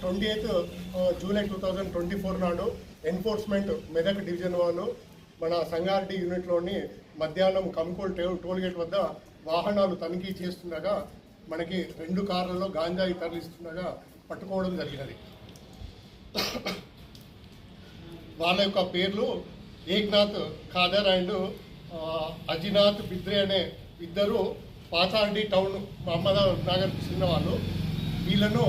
Twenty eighth July two thousand twenty four నాడు enforcement Medak division వాళ్ళు మన సంగారెడ్డి యూనిట్లోని మధ్యాహ్నం కంకోల్ టోల్ టోల్గేట్ వద్ద వాహనాలు తనిఖీ చేస్తుండగా మనకి రెండు కార్లలో గాంజాయి తరలిస్తుండగా పట్టుకోవడం జరిగినది. వాళ్ళ యొక్క పేర్లు ఏక్నాథ్ ఖాదర్ అండ్ అజినాథ్ బిద్రే అనే ఇద్దరు పాచార్డి టౌన్ మహమ్మద్ నగర్ చెందిన వాళ్ళు వీళ్ళను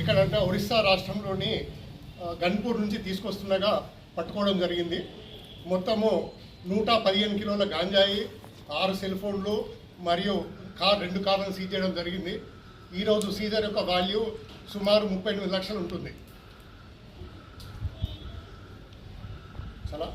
ఎక్కడంటే ఒరిస్సా రాష్ట్రంలోని గన్పూర్ నుంచి తీసుకొస్తుండగా పట్టుకోవడం జరిగింది. మొత్తము నూట పదిహేను కిలోల గాంజాయి ఆరు సెల్ ఫోన్లు మరియు కార్ రెండు కార్లను సీజ్ చేయడం జరిగింది. ఈరోజు సీజర్ యొక్క వాల్యూ సుమారు ముప్పై ఎనిమిది లక్షలు ఉంటుంది. చాలా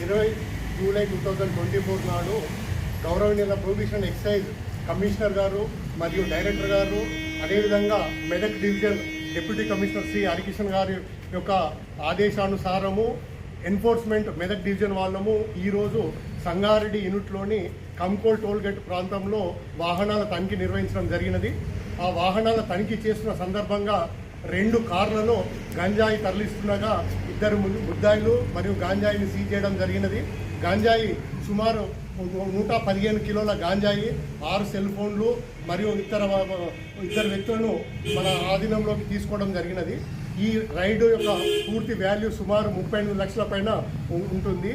ఇరవై July two thousand twenty four నాడు గౌరవనీయుల ప్రొహిబిషన్ ఎక్సైజ్ కమిషనర్ గారు మరియు డైరెక్టర్ గారు అదేవిధంగా Medak division deputy commissioner Shri Harikishan గారి యొక్క ఆదేశానుసారము ఎన్ఫోర్స్మెంట్ మెదక్ డివిజన్ వాళ్ళము ఈరోజు సంగారెడ్డి యూనిట్లోని కంకోల్ టోల్గేట్ ప్రాంతంలో వాహనాల తనిఖీ నిర్వహించడం జరిగినది. ఆ వాహనాల తనిఖీ చేస్తున్న సందర్భంగా రెండు కార్లలో గంజాయి తరలిస్తుండగా ఇద్దరు ముద్దాయిలు మరియు గాంజాయిని సీజ్ చేయడం జరిగినది. గాంజాయి సుమారు నూట పదిహేను కిలోల గాంజాయి ఆరు సెల్ ఫోన్లు మరియు ఇతర ఇద్దరు వ్యక్తులను మన ఆధీనంలోకి తీసుకోవడం జరిగినది. ఈ రైడ్ యొక్క పూర్తి వాల్యూ సుమారు ముప్పై ఎనిమిది లక్షల పైన ఉంటుంది.